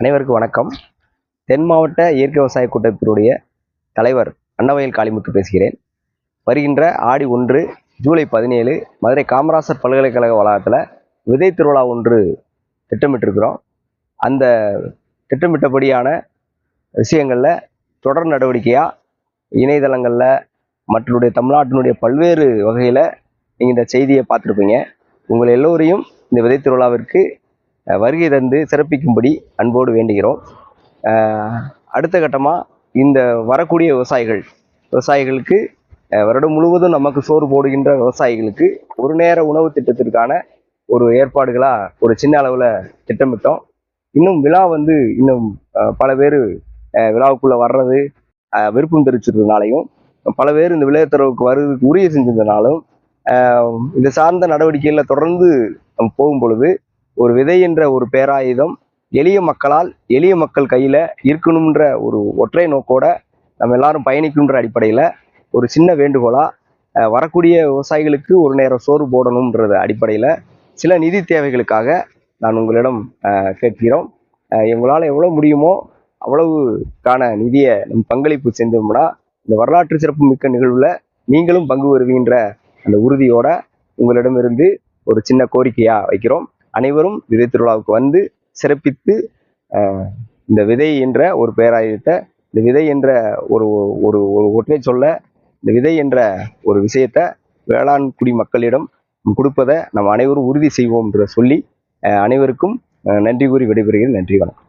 அனைவருக்கும் வணக்கம். தென் மாவட்ட இயற்கை விவசாய கூட்டத்தினுடைய தலைவர் அன்னவயல் காளிமுத்து பேசுகிறேன். வருகின்ற ஆடி ஒன்று ஜூலை பதினேழு மதுரை காமராசர் பல்கலைக்கழக வளாகத்தில் விதை திருவிழா ஒன்று திட்டமிட்டிருக்கிறோம். அந்த திட்டமிட்டபடியான விஷயங்களில் தொடர் நடவடிக்கையாக இணையதளங்களில் மற்றளுடைய தமிழ்நாட்டினுடைய பல்வேறு வகையில் நீங்கள் இந்த செய்தியை பார்த்துருப்பீங்க. உங்கள் எல்லோரையும் இந்த விதை திருவிழாவிற்கு வருகை தந்து சிறப்பிக்கும்படி அன்போடு வேண்டுகிறோம். அடுத்த கட்டமாக இந்த வரக்கூடிய விவசாயிகள் விவசாயிகளுக்கு வருடம் முழுவதும் நமக்கு சோறு போடுகின்ற விவசாயிகளுக்கு ஒரு நேர உணவு திட்டத்திற்கான ஒரு ஏற்பாடுகளாக ஒரு சின்ன அளவில் திட்டமிட்டோம். இன்னும் விழா வந்து இன்னும் பல பேர் விழாவுக்குள்ளே வர்றது விருப்பம் தெரிவிச்சிருந்ததுனாலையும் பல பேர் இந்த விளையாட்டுறவுக்கு வர்றதுக்கு உறுதி செஞ்சதுனாலும் அஹ், இது சார்ந்த நடவடிக்கைகளில் தொடர்ந்து நம்ம போகும் பொழுது ஒரு விதை என்ற ஒரு பேராயுதம் எளிய மக்களால் எளிய மக்கள் கையில் இருக்கணுன்ற ஒரு ஒற்றை நோக்கோட நம்ம எல்லாரும் பயணிக்கணுன்ற அடிப்படையில் ஒரு சின்ன வேண்டுகோளாக வரக்கூடிய விவசாயிகளுக்கு ஒரு நேரம் சோறு போடணுன்றது அடிப்படையில் சில நிதி தேவைகளுக்காக நான் உங்களிடம் கேட்கிறோம். எங்களால் எவ்வளோ முடியுமோ அவ்வளவுக்கான நிதியை நம் பங்களிப்பு செஞ்சோம்னா இந்த வரலாற்று சிறப்பு மிக்க நிகழ்வில் நீங்களும் பங்கு வருவீன்ற அந்த உறுதியோட உங்களிடமிருந்து ஒரு சின்ன கோரிக்கையாக வைக்கிறோம். அனைவரும் விதை திருவிழாவுக்கு வந்து சிறப்பித்து இந்த விதை என்ற ஒரு பேராயுதத்தை இந்த விதை என்ற ஒரு ஒரு ஒரு ஒற்றை சொல்ல இந்த விதை என்ற ஒரு விஷயத்தை வேளாண் குடி மக்களிடம் கொடுப்பதை நம்ம அனைவரும் உறுதி செய்வோம் என்று சொல்லி அனைவருக்கும் நன்றி கூறி விடைபெறுகிறேன். நன்றி வணக்கம்.